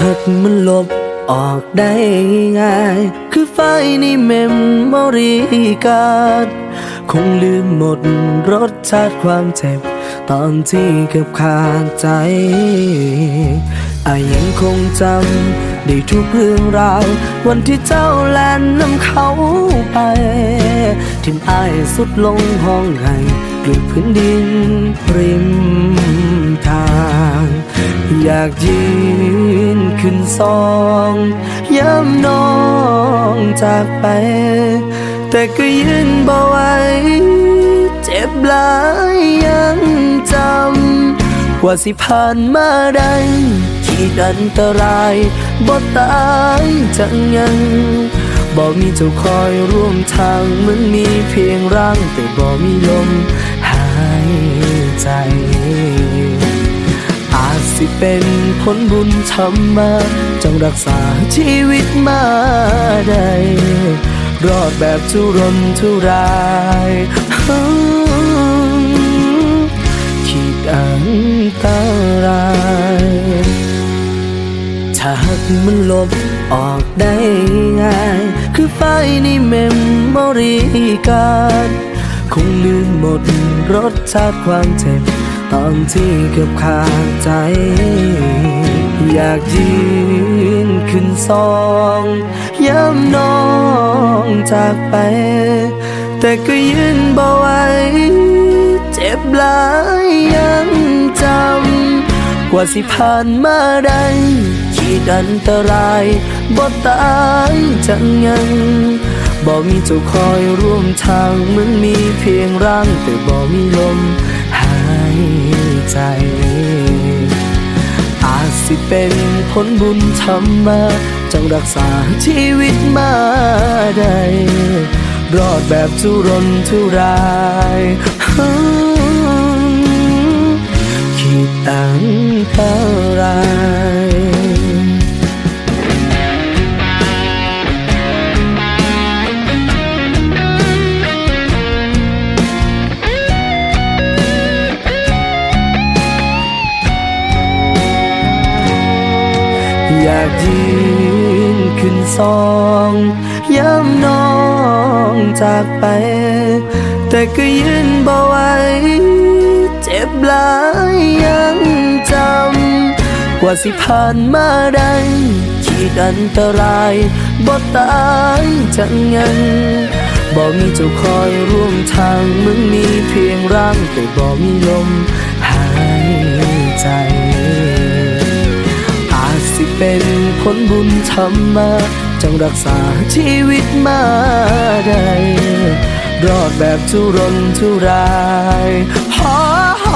หากมันลบออกได้ง่าย คือไฟในเมมโมรีการ์ดคงลืมหมดรสชาติความเจ็บ ตอนที่เกือบขาดใจอายังคงจำได้ทุกเรื่องราว วันที่เจ้าแลนนำเขาไป ทิมอายสุดลงห้องไห้กลือพื้นดินริมทาง อยากยืน ขึ้นซองย้ำน้องจากไป แต่ก็ยืนบ่ไหวเจ็บหลายยังจำ ว่าสิผ่านมาได้ขีดอันตรายบ่ตายจังยังบ่มีเจ้าคอยร่วมทางเหมือนมีเพียงร่าง แต่บ่มีลมหายใจ สิเป็นผลบุญทำมา จงรักษาชีวิตมาได้รอดแบบทุรนทุรายขีดอันตรายถ้าหากมันลบออกได้ง่าย คือไฟในเมมโมรีการ คงลืมหมดรสชาติความเจ็บ ตอนที่เกือบขาดใจ อยากยืนขึ้นซองย้ำน้องจากไป แต่ก็ยืนบ่ไหวเจ็บหลายยังจำกว่าสิผ่านมาได้ขีดอันตรายบ่ตายจังยังบ่มีเจ้าคอยร่วมทางเหมือนมีเพียงร่างแต่บ่มีลม ใจ อาจสิเป็นผลบุญทำมาจงรักษาชีวิตมาได้รอดแบบทุรนทุรายขีดอันเขา อยากยืนขึ้นซองย้ำน้องจากไป แต่ก็ยืนบ่ไหวเจ็บหลายยังจำ ว่าสิผ่านมาได้ขีดอันตรายบ่ตายจังยังบ่มีเจ้าคอยร่วมทางมือนมีเพียงร่างแต่บ่มีลมหายใจ เป็นผลบุญทำมาจงรักษาชีวิตมาได้ รอดแบบทุรนทุรายฮอฮอ